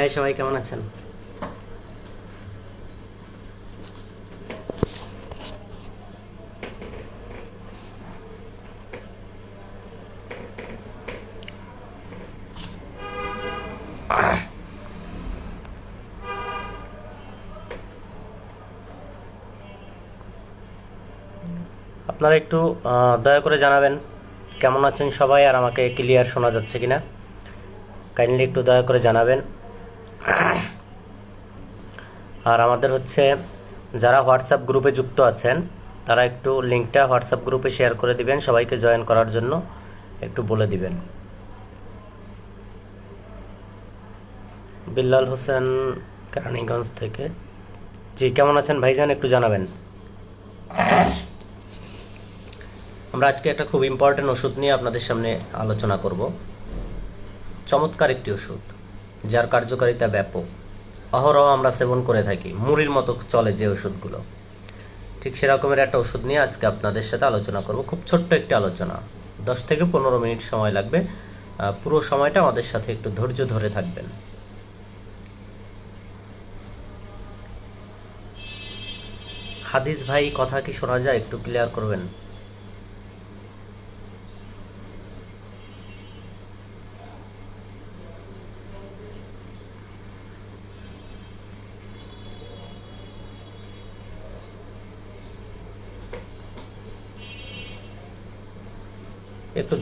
হ্যাঁ সবাই কেমন আছেন? আপনারা একটু দয়া করে জানাবেন কেমন আছেন সবাই আর আমাকে ক্লিয়ার শোনা যাচ্ছে কিনা? কাইন্ডলি একটু দয়া করে জানাবেন। আর আমাদের হচ্ছে যারা হোয়াটসঅ্যাপ গ্রুপে যুক্ত আছেন, তারা একটু লিঙ্কটা হোয়াটসঅ্যাপ গ্রুপে শেয়ার করে দিবেন, সবাইকে জয়েন করার জন্য একটু বলে দিবেন। বিল্লাল হোসেন কেরানীগঞ্জ থেকে। জি, কেমন আছেন ভাইজান? একটু জানাবেন। আমরা আজকে একটা খুব ইম্পর্টেন্ট ওষুধ নিয়ে আপনাদের সামনে আলোচনা করব। চমৎকার একটি ওষুধ। যার কার্যকারিতা ব্যাপক। অহরহ আমরা সেবন করে থাকি, মুড়ির মতো চলে যে ওষুধগুলো। ঠিক সেরকমের একটা ওষুধ নিয়ে আজকে আপনাদের সাথে আলোচনা করব। খুব ছোট্ট একটি আলোচনা। দশ থেকে পনেরো মিনিট সময় লাগবে। পুরো সময়টা আমাদের সাথে একটু ধৈর্য ধরে থাকবেন। হাদিস ভাই, কথা কি শোনা যায়? একটু ক্লিয়ার করবেন?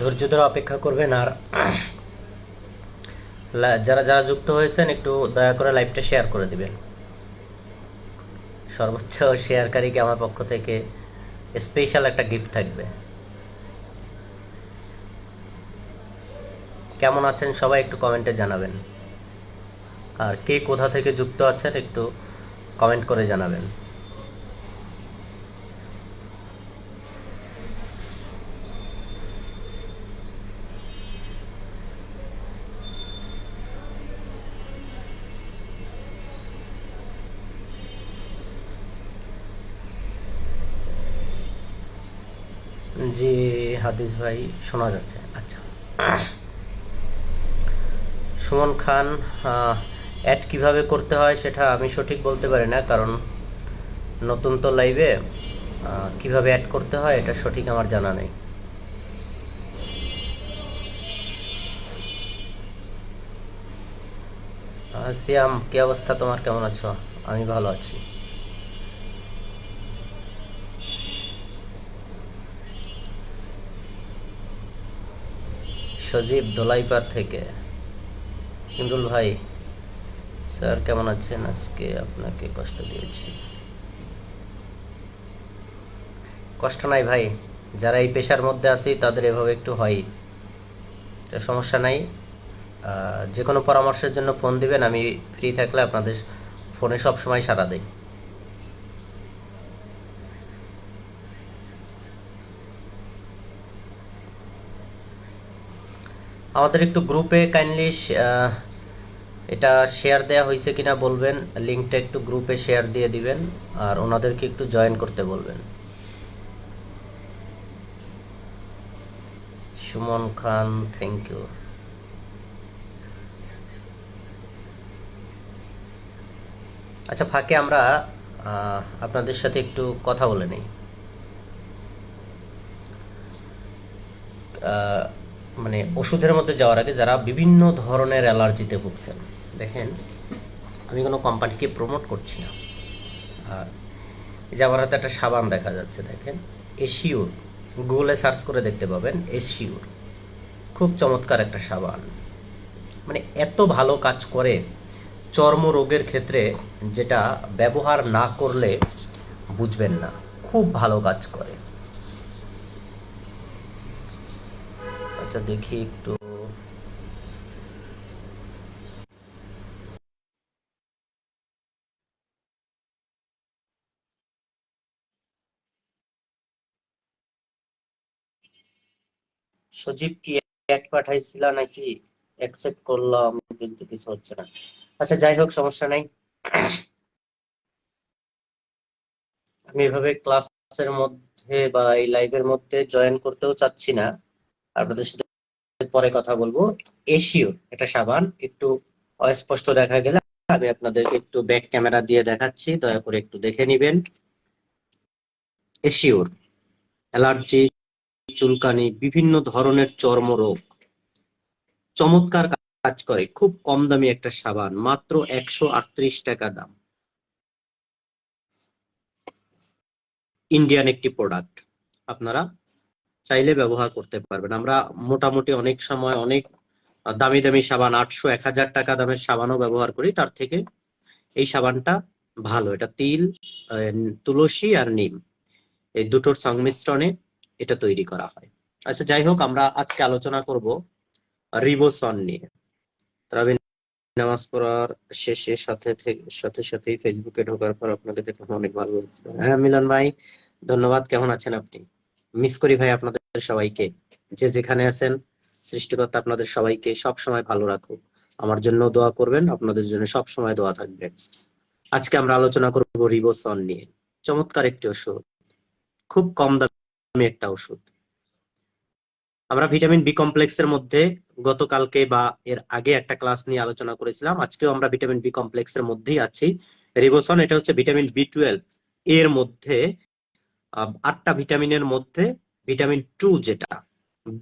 ধৈর্য ধরে অপেক্ষা করবেন আর যারা যারা যুক্ত হয়েছেন, একটু দয়া করে লাইভটা শেয়ার করে দিবেন। সর্বোচ্চ শেয়ারকারীকে আমার পক্ষ থেকে স্পেশাল একটা গিফট থাকবে। কেমন আছেন সবাই একটু কমেন্টে জানাবেন। আর কে কোথা থেকে যুক্ত আছেন একটু কমেন্ট করে জানাবেন। জি হাদিস ভাই শোনা যাচ্ছে। আচ্ছা। সুমন খান অ্যাড কীভাবে করতে হয় সেটা আমি সঠিক বলতে পারি না, কারণ নতুন তো লাইভে কীভাবে অ্যাড করতে হয় এটা সঠিক আমার জানা নেই। সিয়াম, কি অবস্থা তোমার? কেমন আছো? আমি ভালো আছি। সজীব দোলাইপার থেকে। ইমরুল ভাই, স্যার কেমন আছেন? আজকে আপনাকে কষ্ট দিয়েছি। কষ্ট নাই ভাই। যারা এই পেশার মধ্যে আছি, তাদের এভাবে একটু হয়। এটা সমস্যা নাই। যে কোনো পরামর্শের জন্য ফোন দিবেন, আমি ফ্রি থাকলে আপনাদের ফোনে সব সময় সাড়া দেই। আমাদের একটু গ্রুপে কাইন্ডলি এটা শেয়ার দেয়া হয়েছে কিনা বলবেন। লিঙ্কটা একটু গ্রুপে শেয়ার দিয়ে দিবেন, আর ওনাদেরকে একটু জয়েন করতে বলবেন। সুমন খান থ্যাংক ইউ আচ্ছা ফাঁকে আমরা আপনাদের সাথে একটু কথা বলে নিই। মানে ওষুধের মধ্যে যাওয়ার আগে যারা বিভিন্ন ধরনের অ্যালার্জিতে ভুগছেন, দেখেন, আমি কোনো কোম্পানিকে প্রমোট করছি না। আর যে আমার হাতে একটা সাবান দেখা যাচ্ছে, দেখেন, এশিওর গুগলে সার্চ করে দেখতে পাবেন, এশিওর। খুব চমৎকার একটা সাবান। মানে এত ভালো কাজ করে চর্ম রোগের ক্ষেত্রে যেটা ব্যবহার না করলে বুঝবেন না, খুব ভালো কাজ করে। আচ্ছা দেখি একটু। সজীব কি অ্যাড পাঠাইছিল নাকি? অ্যাকসেপ্ট করলাম কিন্তু কিছু হচ্ছে না। আচ্ছা যাই হোক, সমস্যা নাই। আমি এভাবে ক্লাসের মধ্যে বা এই লাইভের মধ্যে জয়েন করতেও চাচ্ছি না। আপনাদের সাথে পরে কথা বলব। এশিও এটা সাবান, একটু অস্পষ্ট দেখা গেলে আমি আপনাদেরকে একটু ব্যাক ক্যামেরা দিয়ে দেখাচ্ছি, দয়া করে একটু দেখে নিবেন। এশিওর অ্যালার্জি, চুলকানি, বিভিন্ন ধরনের চর্মরোগ। চমৎকার কাজ করে, খুব কম দামি একটা সাবান, মাত্র একশো আটত্রিশ টাকা দাম। ইন্ডিয়ান একটি প্রোডাক্ট। আপনারা চাইলে ব্যবহার করতে পারবেন। আমরা মোটামুটি অনেক সময় অনেক দামি দামি সাবান, আটশো এক হাজার টাকা দামের সাবানও ব্যবহার করি। তার থেকে এই সাবানটা ভালো। এটা তিল তুলসী আর নিম। এই দুটোর সংমিশ্রণে এটা তৈরি করা হয়। আচ্ছা যাই হোক, আমরা আজকে আলোচনা করব রিবোসন নিয়ে। নামাজ পড়ার শেষে সাথে সাথে সাথেই ফেসবুকে ঢোকার পর আপনাকে দেখলাম অনেক ভালো হ্যাঁ মিলন ভাই, ধন্যবাদ। কেমন আছেন আপনি? মিস করি ভাই আপনাদের সবাইকে। যে যেখানে আছেন, সৃষ্টিকর্তা আপনাদের সবাইকে সব সময় ভালো রাখুক। আমার জন্য দোয়া করবেন, আপনাদের জন্য সব সময় দোয়া থাকবে। আজকে আমরা আলোচনা করব রিবোসন নিয়ে। চমৎকার একটি ওষুধ। খুব কম দামি একটা ওষুধ। আমরা ভিটামিন বি কমপ্লেক্সের মধ্যে গতকালকে বা এর আগে একটা ক্লাস নিয়ে আলোচনা করেছিলাম। আজকেও আমরা ভিটামিন বি কমপ্লেক্সের মধ্যেই আছি। রিবোসন এটা হচ্ছে ভিটামিন বি টুয়েলভ। এর মধ্যে আটটা ভিটামিনের মধ্যে ভিটামিন টু যেটা,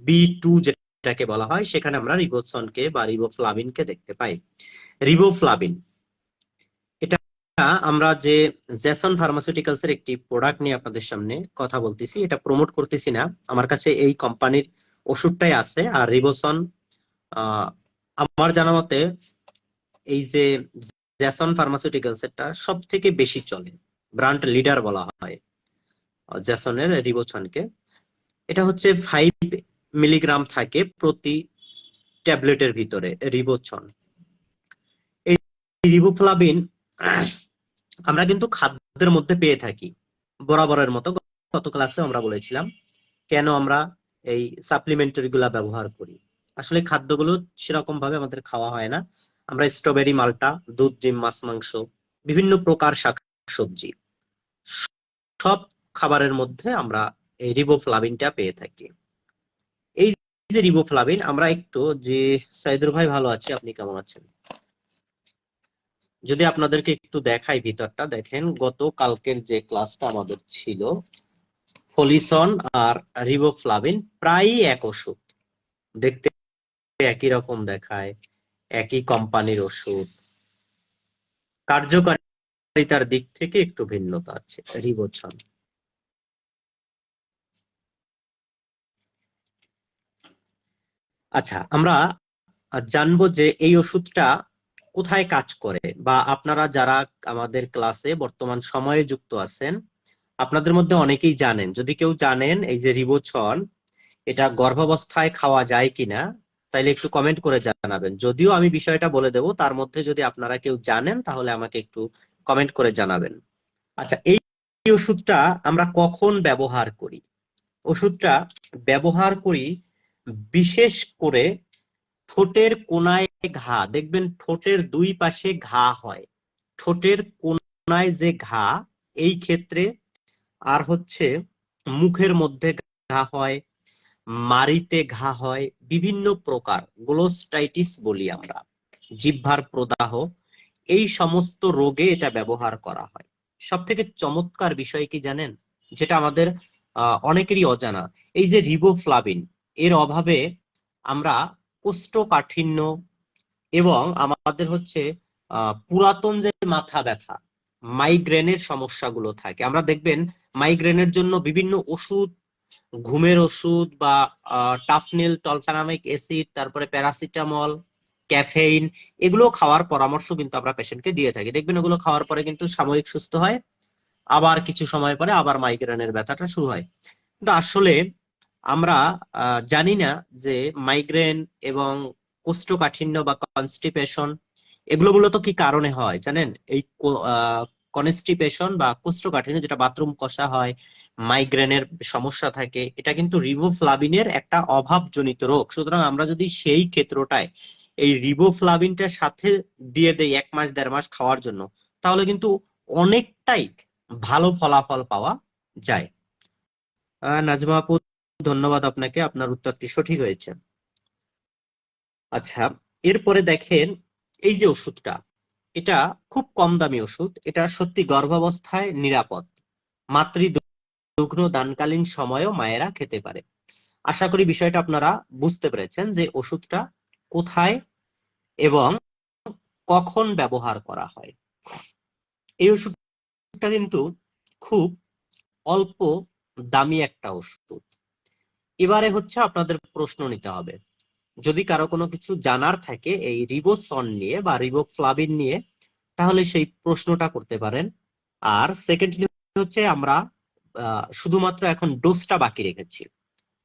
বি টু যেটাকে বলা হয়, সেখানে আমরা রিবোসনকে বা রিবোফ্লাভিনকে দেখতে পাই। রিবোফ্লাভিন এটা আমরা যে জ্যাসন ফার্মাসিউটিক্যালস এর একটি প্রোডাক্ট নিয়ে আপনাদের সামনে কথা বলতেছি, এটা প্রমোট করতেছি না। আমার কাছে এই কোম্পানির ওষুধটাই আছে, আর রিবোসন আমার জানা মতে এই যে জ্যাসন ফার্মাসিউটিক্যালস এটা সব থেকে বেশি চলে ব্র্যান্ড লিডার বলা হয়। জ্যাসনের রিবোসনকে এটা হচ্ছে ফাইভ মিলিগ্রাম থাকে প্রতি ট্যাবলেটের ভিতরে রিবোচন এই রিবোফ্লাভিন আমরা কিন্তু খাদ্যের মধ্যে পেয়ে থাকি। বরাবরের মতো, গত ক্লাসে আমরা বলেছিলাম, কেন আমরা এই সাপ্লিমেন্টারি গুলা ব্যবহার করি। আসলে খাদ্যগুলো সেরকম ভাবে আমাদের খাওয়া হয় না। আমরা স্ট্রবেরি মালটা, দুধ, ডিম, মাছ, মাংস, বিভিন্ন প্রকার শাকসবজি, সব খাবারের মধ্যে আমরা এই রিবোফ্লাভিনটা পেয়ে থাকি। এই যে রিবোফ্লাভিন আমরা একটু যে সাইদুর ভাই ভালো আছে, আপনি কেমন আছেন? যদি আপনাদেরকে একটু দেখাই ভিতরটা, দেখেন গত কালকের যে ক্লাসটা আমাদের ছিল, ফলিসন আর রিবোফ্লাভিন প্রায়ই এক ওষুধ। দেখতে একই রকম দেখায়, একই কোম্পানির ওষুধ। কার্যকারিতার দিক থেকে একটু ভিন্নতা আছে রিবোছন আচ্ছা আমরা জানব যে এই ওষুধটা কোথায় কাজ করে বা আপনারা যারা আমাদের ক্লাসে বর্তমান সময়ে যুক্ত আছেন, আপনাদের মধ্যে অনেকেই জানেন। যদি কেউ জানেন এই যে রিবোছন এটা গর্ভাবস্থায় খাওয়া যায় কিনা, তাইলে একটু কমেন্ট করে জানাবেন। যদিও আমি বিষয়টা বলে দেব, তার মধ্যে যদি আপনারা কেউ জানেন, তাহলে আমাকে একটু কমেন্ট করে জানাবেন। আচ্ছা এই ওষুধটা আমরা কখন ব্যবহার করি? ওষুধটা ব্যবহার করি বিশেষ করে ঠোঁটের কোনায় ঘা, দেখবেন ঠোঁটের দুই পাশে ঘা হয়। ঠোঁটের কোনায় যে ঘা, এই ক্ষেত্রে আর হচ্ছে মুখের মধ্যে ঘা হয় মারিতে ঘা হয়, বিভিন্ন প্রকার গ্লোস্টাইটিস বলি আমরা, জিহ্বার প্রদাহ, এই সমস্ত রোগে এটা ব্যবহার করা হয়। সব থেকে চমৎকার বিষয় কি জানেন? যেটা আমাদের অনেকেরই অজানা, এই যে রিবোফ্লাভিন এর অভাবে আমরা কোষ্ঠকাঠিন্য এবং আমাদের হচ্ছে পুরাতন যে মাথা ব্যথা মাইগ্রেনের সমস্যাগুলো থাকে। আমরা দেখবেন মাইগ্রেনের জন্য বিভিন্ন ওষুধ, ঘুমের ওষুধ বা টাফনিল টলফেনামিক অ্যাসিড তারপরে প্যারাসিটামল ক্যাফেইন এগুলো খাওয়ার পরামর্শ কিন্তু আমরা পেশেন্টকে দিয়ে থাকি। দেখবেন ওগুলো খাওয়ার পরে কিন্তু সাময়িক সুস্থ হয়, আবার কিছু সময় পরে আবার মাইগ্রেনের ব্যথাটা শুরু হয়। কিন্তু আসলে আমরা জানি না যে মাইগ্রেন এবং কোষ্ঠকাঠিন্য বা কনস্টিপেশন এগুলো মূলত কি কারণে হয়, জানেন? এই কনস্টিপেশন বা কোষ্ঠকাঠিন্য যেটা বাথরুম কষা হয় মাইগ্রেনের সমস্যা থাকে, এটা কিন্তু রিবোফ্লাভিনের একটা অভাবজনিত রোগ। সুতরাং আমরা যদি সেই ক্ষেত্রটায় এই রিবোফ্লাভিনটার সাথে দিয়ে দেই এক মাস, দেড় মাস খাওয়ার জন্য, তাহলে কিন্তু অনেকটাই ভালো ফলাফল পাওয়া যায়। নাজমা আপু ধন্যবাদ আপনাকে, আপনার উত্তরটি সঠিক হয়েছে। আচ্ছা এরপরে দেখেন এই যে ওষুধটা, এটা খুব কম দামি ওষুধ, এটা সত্যি গর্ভাবস্থায় নিরাপদ মাতৃ দুগ্ন দানকালীন সময়েও মায়েরা খেতে পারে। আশা করি বিষয়টা আপনারা বুঝতে পেরেছেন যে ওষুধটা কোথায় এবং কখন ব্যবহার করা হয়। এই ওষুধটা কিন্তু খুব অল্প দামি একটা ওষুধ। এবারে হচ্ছে আপনাদের প্রশ্ন নিতে হবে। যদি কারও কোনো কিছু জানার থাকে এই রিবোসন নিয়ে বা রিবোফ্লাভিন নিয়ে, তাহলে সেই প্রশ্নটা করতে পারেন। আর সেকেন্ডলি হচ্ছে আমরা শুধুমাত্র এখন ডোজটা বাকি রেখেছি।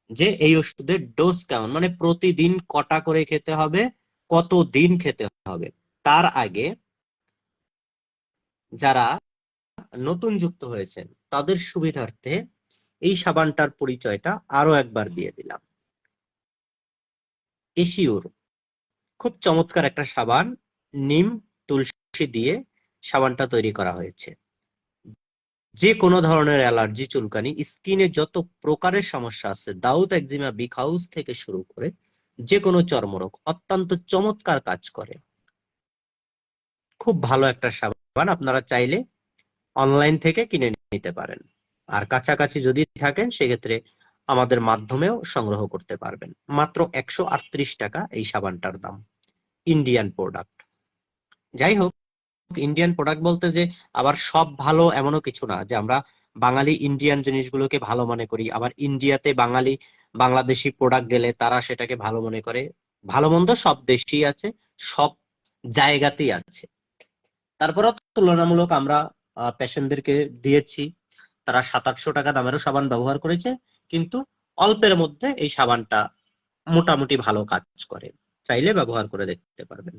যে এই ওষুধের ডোজ কেমন? মানে প্রতিদিন কটা করে খেতে হবে? কত দিন খেতে হবে? তার আগে যারা নতুন যুক্ত হয়েছেন, তাদের সুবিধার্থে এই সাবানটার পরিচয়টা আরও একবার দিয়ে দিলাম। এশিওর খুব চমৎকার একটা সাবান, নিম, তুলসী দিয়ে সাবানটা তৈরি করা হয়েছে। যে কোনো ধরনের অ্যালার্জি চুলকানি, স্কিনে যত প্রকারের সমস্যা আছে, দাউদ একজিমা বিক হাউস থেকে শুরু করে যে কোনো চর্মরোগ অত্যন্ত চমৎকার কাজ করে। খুব ভালো একটা সাবান, আপনারা চাইলে অনলাইন থেকে কিনে নিতে পারেন। আর কাছাকাছি যদি থাকেন, সেক্ষেত্রে আমাদের মাধ্যমেও সংগ্রহ করতে পারবেন। মাত্র একশো আটত্রিশ টাকা এই সাবানটার দাম। ইন্ডিয়ান প্রোডাক্ট যাই হোক ইন্ডিয়ান প্রোডাক্ট বলতে যে আবার সব ভালো এমনও কিছু না, যে আমরা বাঙালি ইন্ডিয়ান জিনিসগুলোকে ভালো মনে করি। আবার ইন্ডিয়াতে বাঙালি, বাংলাদেশি প্রোডাক্ট গেলে তারা সেটাকে ভালো মনে করে। ভালো মন্দ সব দেশেই আছে, সব জায়গাতেই আছে। তারপরও তুলনামূলক আমরা পেশেন্টদেরকে দিয়েছি। তারা সাত আটশো টাকা দামেরও সাবান ব্যবহার করেছে, কিন্তু অল্পের মধ্যে এই সাবানটা মোটামুটি ভালো কাজ করে। চাইলে ব্যবহার করে দেখতে পারবেন।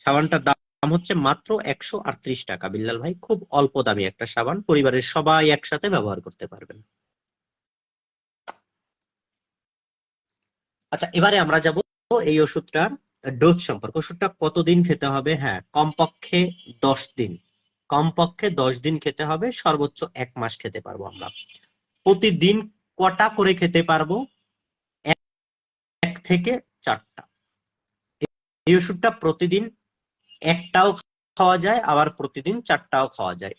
সাবানটার দাম হচ্ছে মাত্র একশো আটত্রিশ টাকা। বিল্লাল ভাই, খুব অল্প দামি একটা সাবান। পরিবারের সবাই একসাথে ব্যবহার করতে পারবেন। আচ্ছা এবারে আমরা যাব এই ওষুধটার ডোজ সম্পর্কে। ওষুধটা কতদিন খেতে হবে? হ্যাঁ কমপক্ষে দশ দিন। কমপক্ষে দশ দিন খেতে হবে, সর্বোচ্চ এক মাস খেতে পারব আমরা। প্রতিদিন কটা করে খেতে পারব? এক থেকে চারটা। এই ওষুধটা প্রতিদিন একটাও খাওয়া যায়, আবার প্রতিদিন চারটাও খাওয়া যায়।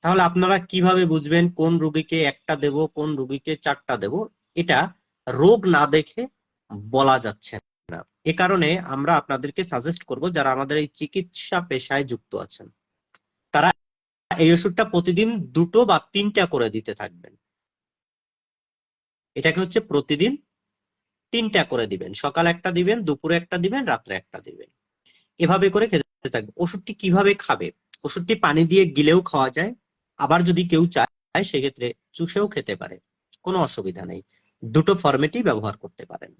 তাহলে আপনারা কীভাবে বুঝবেন কোন রুগীকে একটা দেব, কোন রুগীকে চারটা দেব? এটা রোগ না দেখে বলা যাচ্ছে না। এ কারণে আমরা আপনাদেরকে সাজেস্ট করব, যারা আমাদের এই চিকিৎসা পেশায় যুক্ত আছেন। তারা এই ওষুধটা প্রতিদিন দুটো বা তিনটা করে দিতে থাকবেন। এটাকে হচ্ছে প্রতিদিন তিনটা করে দিবেন। সকাল একটা দিবেন, দুপুরে একটা দিবেন, রাত্রে একটা দিবেন। এভাবে করে খেতে থাকবে ওষুধটি কীভাবে খাবে? ওষুধটি পানি দিয়ে গিলেও খাওয়া যায়। আবার যদি কেউ চায়, সেক্ষেত্রে চুষেও খেতে পারে। কোনো অসুবিধা নেই। দুটো ফরম্যাটই ব্যবহার করতে পারেন।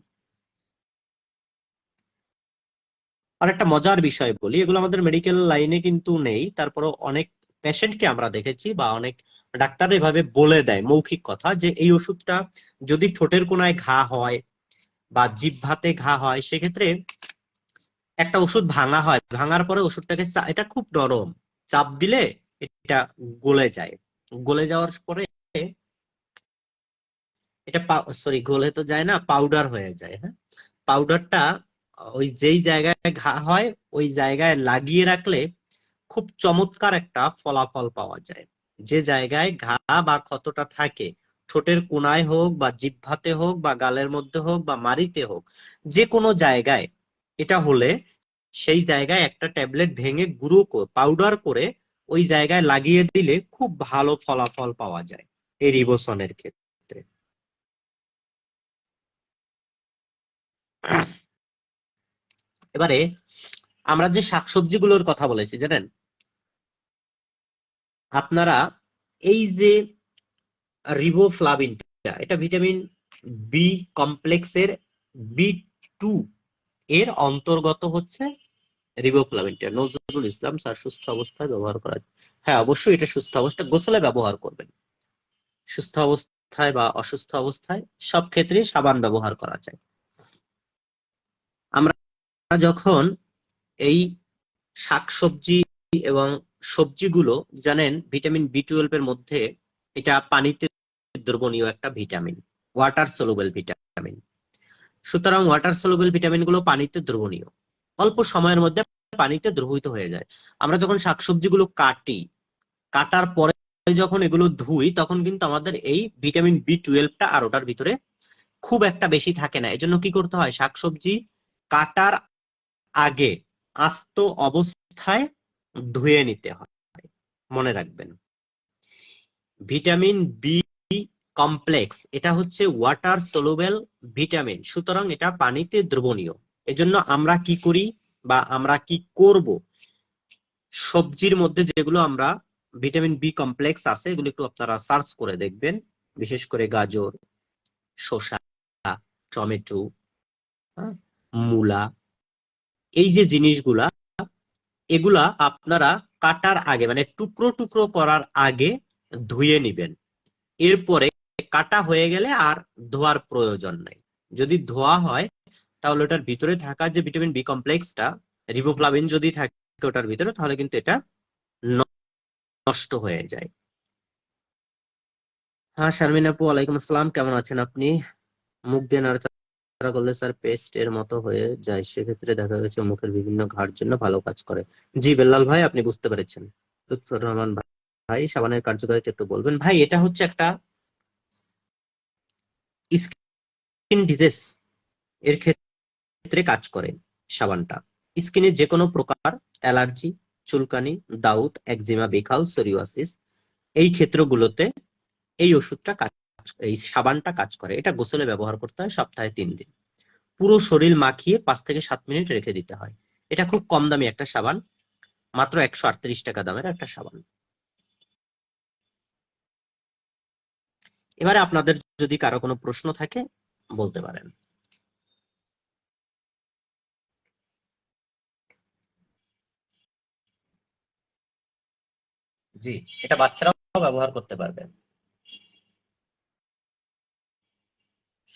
আর একটা মজার বিষয় বলি, এগুলো আমাদের মেডিকেল লাইনে কিন্তু নেই। তারপরও অনেক পেশেন্টকে আমরা দেখেছি বা অনেক ডাক্তার এভাবে বলে দেয় মৌখিক কথা যে, এই ওষুধটা যদি ঠোঁটের কোনায় ঘা হয় বা জিহ্বাতে ঘা হয়, সেক্ষেত্রে একটা ওষুধ ভাঙা হয়। ভাঙার পরে ওষুধটাকে এটা খুব নরম। চাপ দিলে এটা গলে যায়। গলে যাওয়ার পরে এটা সরি গলে তো যায় না পাউডার হয়ে যায় হ্যাঁ? পাউডারটা ওই যেই জায়গায় ঘা হয়, ওই জায়গায় লাগিয়ে রাখলে খুব চমৎকার একটা ফলাফল পাওয়া যায়। যে জায়গায় ঘা বা ক্ষতটা থাকে, ঠোঁটের কোনায় হোক বা জিহ্বাতে হোক বা গালের মধ্যে হোক বা মারিতে হোক, যে কোনো জায়গায় এটা হলে সেই জায়গায় একটা ট্যাবলেট ভেঙে গুঁড়ো পাউডার করে ওই জায়গায় লাগিয়ে দিলে খুব ভালো ফলাফল পাওয়া যায় এই রিবোসনের ক্ষেত্রে। এবারে আমরা যে শাকসবজিগুলোর কথা বলেছি, জানেন? আপনারা এই যে রিবোফ্লাভিনটা এটা ভিটামিন বি কমপ্লেক্সের বি টু এর অন্তর্গত হচ্ছে রিবোফ্লাভিনটা নজরুল ইসলাম স্যার সুস্থ অবস্থায় ব্যবহার করা হ্যাঁ অবশ্যই এটা সুস্থ অবস্থা, গোসলে ব্যবহার করবেন। সুস্থ অবস্থায় বা অসুস্থ অবস্থায় সব ক্ষেত্রেই সাবান ব্যবহার করা যায়। আমরা যখন এই শাকসবজি এবং সবজিগুলো, জানেন, ভিটামিন বি টুয়েলভ এর মধ্যে এটা পানিতে দ্রবণীয় একটা ভিটামিন ওয়াটার সলুবেল ভিটামিন। সুতরাং ওয়াটার সলুবেল ভিটামিনগুলো পানিতে দ্রবণীয়। অল্প সময়ের মধ্যে পানিতে দ্রবীভূত হয়ে যায়। আমরা যখন শাকসবজিগুলো কাটি, কাটার পরে যখন এগুলো ধুই, তখন কিন্তু আমাদের এই ভিটামিন বি টুয়েলভটা আর ওটার ভিতরে খুব একটা বেশি থাকে না। এজন্য কি করতে হয়? শাকসবজি কাটার আগে আস্ত অবস্থায় ধুয়ে নিতে হয়। মনে রাখবেন। ভিটামিন বি কমপ্লেক্স এটা হচ্ছে ওয়াটার সলুবেল ভিটামিন সুতরাং এটা পানিতে দ্রবণীয়। এজন্য আমরা কি করি বা আমরা কি করব? সবজির মধ্যে যেগুলো আমরা ভিটামিন বি কমপ্লেক্স আছে এগুলো একটু আপনারা সার্চ করে দেখবেন। বিশেষ করে গাজর শসা টমেটো হ্যাঁ, মূলা এই যে জিনিসগুলা, এগুলা আপনারা কাটার আগে মানে টুকরো টুকরো করার আগে ধুয়ে নিবেন। এরপরে কাটা হয়ে গেলে আর ধোয়ার প্রয়োজন নাই। যদি ধোয়া হয়, তাহলে ওটার ভিতরে থাকা যে ভিটামিন বি কমপ্লেক্সটা রিবোফ্লাভিন যদি থাকে ওটার ভিতরে, তাহলে কিন্তু এটা নষ্ট হয়ে যায়। হ্যাঁ শারমিন আপু, ওয়ালাইকুম আসসালাম। কেমন আছেন আপনি? মুখ দিয়ে নাড়াচাড়া করলে স্যার পেস্ট এর মতো হয়ে যায়, সেক্ষেত্রে দেখা গেছে মুখের বিভিন্ন ঘাড় জন্য ভালো কাজ করে। জি বেল্লাল ভাই, আপনি বুঝতে পেরেছেন। লুৎফর রহমান ভাই, সাবানের কার্যকারিতা একটু বলবেন। ভাই, এটা হচ্ছে একটা স্কিন ডিজিজ এর ক্ষেত্রে কাজ করে সাবানটা। স্কিনের যে কোনো প্রকার অ্যালার্জি চুলকানি, দাউদ একজিমা বেখাল সোরিয়াসিস এই ক্ষেত্রগুলোতে এই ওষুধটা কাজ এই সাবানটা কাজ করে। এটা গোসলে ব্যবহার করতে হয় সপ্তাহে তিন দিন। পুরো শরীর মাখিয়ে পাঁচ থেকে সাত মিনিট রেখে দিতে হয়। এটা খুব কম দামি একটা সাবান, মাত্র একশো আটত্রিশ টাকা দামের একটা সাবান। এবারে আপনাদের যদি কারও কোনো প্রশ্ন থাকে, বলতে পারেন। জি, এটা বাচ্চারাও ব্যবহার করতে পারবে।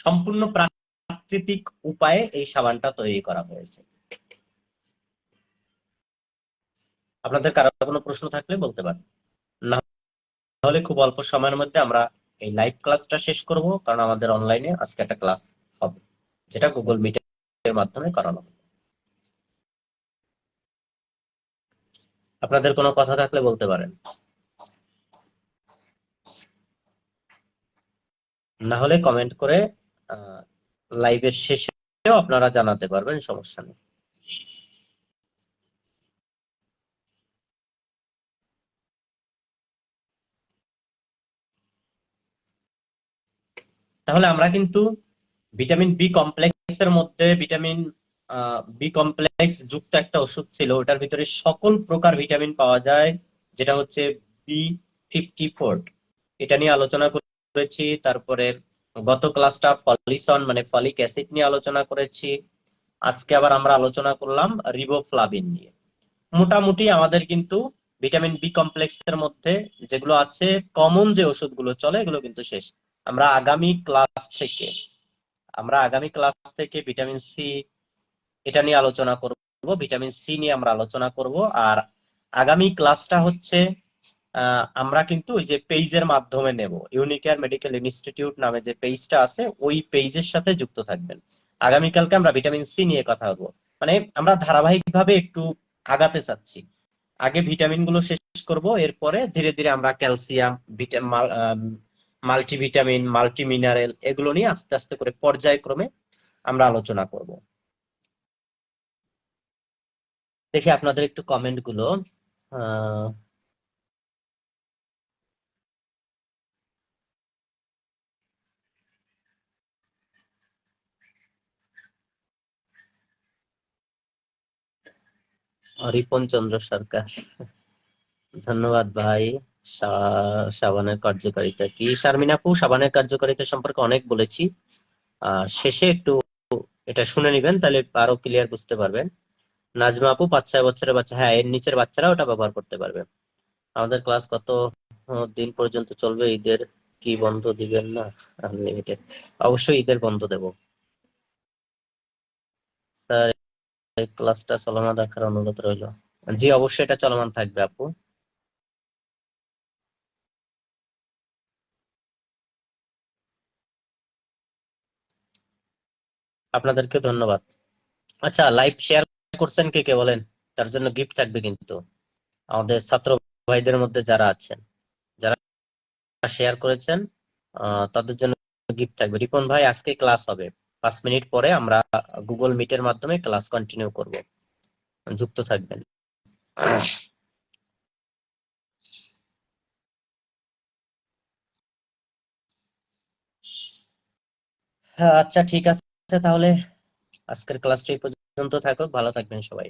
সম্পূর্ণ প্রাকৃতিক উপায়ে এই সাবানটা তৈরি করা হয়েছে। আপনাদের কারও কোনো প্রশ্ন থাকলে বলতে পারেন। না হলে খুব অল্প সময়ের মধ্যে আমরা এই লাইভ ক্লাসটা শেষ করব, কারণ আমাদের অনলাইনে আজকে একটা ক্লাস হবে, যেটা গুগল মিটের মাধ্যমে করানো হবে। আপনাদের কোনো কথা থাকলে বলতে পারেন। না হলে কমেন্ট করে লাইভের শেষেও আপনারা জানাতে পারবেন, সমস্যা নেই। তাহলে আমরা কিন্তু ভিটামিন বি কমপ্লেক্সের মধ্যে ভিটামিন বি কমপ্লেক্স যুক্ত একটা ওষুধ ছিল, ওটার ভিতরে সকল প্রকার ভিটামিন পাওয়া যায়, যেটা হচ্ছে বি ফিফটি ফোর এটা নিয়ে আলোচনা করেছি, তারপরে গত ক্লাসটা ফলিসন মানে ফলিক অ্যাসিড নিয়ে আলোচনা করেছি। আজকে আবার আমরা আলোচনা করলাম রিবোফ্লাভিন নিয়ে। মোটামুটি আমাদের কিন্তু ভিটামিন বি কমপ্লেক্সের মধ্যে যেগুলো আছে কমন যে ওষুধগুলো চলে, এগুলো কিন্তু শেষ। আমরা আগামী ক্লাস থেকে, আমরা আগামী ক্লাস থেকে ভিটামিন সি এটা নিয়ে আলোচনা করব। ভিটামিন সি নিয়ে আমরা আলোচনা করব। আর আগামী ক্লাসটা হচ্ছে আমরা কিন্তু ওই যে পেজের মাধ্যমে নেব। ইউনিকেয়ার মেডিকেল ইনস্টিটিউট নামে যে পেজটা আছে, ওই পেজের সাথে যুক্ত থাকবেন। আগামীকালকে আমরা ভিটামিন সি নিয়ে কথা বলব। মানে আমরা ধারাবাহিকভাবে একটু আগাতে চাচ্ছি। আগে ভিটামিনগুলো শেষ করব, এরপরে ধীরে ধীরে আমরা ক্যালসিয়াম মাল্টিভিটামিন মাল্টি মিনারেল এগুলো নিয়ে আস্তে আস্তে করে পর্যায়ক্রমে আমরা আলোচনা করব। দেখি আপনাদের একটু কমেন্টগুলো। আহ রিপন চন্দ্র সরকার। ধন্যবাদ ভাই। সাবানের কার্যকারিতা কি? শারমিন আপু সাবানের কার্যকারিতা সম্পর্কে অনেক বলেছি। শেষে একটু এটা শুনে নিবেন, তাহলে আরও ক্লিয়ার বুঝতে পারবেন। নাজমা আপু, পাঁচ, ছয় বছরের বাচ্চা। হ্যাঁ এর নিচের বাচ্চারা ওটা ব্যবহার করতে পারবে। আমাদের ক্লাস কত দিন পর্যন্ত চলবে? ঈদের কি বন্ধ দিবেন না? আনলিমিটেড অবশ্যই ঈদের বন্ধ দেব। স্যার ক্লাসটা চলমান রাখার অনুরোধ রইল। জি, অবশ্যই এটা চলমান থাকবে, আপু। আপনাদেরকে ধন্যবাদ। আচ্ছা লাইভ শেয়ার করছেন কে কে বলেন? তার জন্য গিফট থাকবে কিন্তু। আমাদের ছাত্র ভাইদের মধ্যে যারা আছেন, যারা শেয়ার করেছেন তাদের জন্য গিফট থাকবে। রিপন ভাই, আজকে ক্লাস হবে। পাঁচ মিনিট পরে আমরা গুগল মিটের মাধ্যমে ক্লাস কন্টিনিউ করব। যুক্ত থাকবেন। হ্যাঁ আচ্ছা ঠিক আছে। তাহলে আজকের ক্লাসটা পর্যন্ত থাকুক। ভালো থাকবেন সবাই।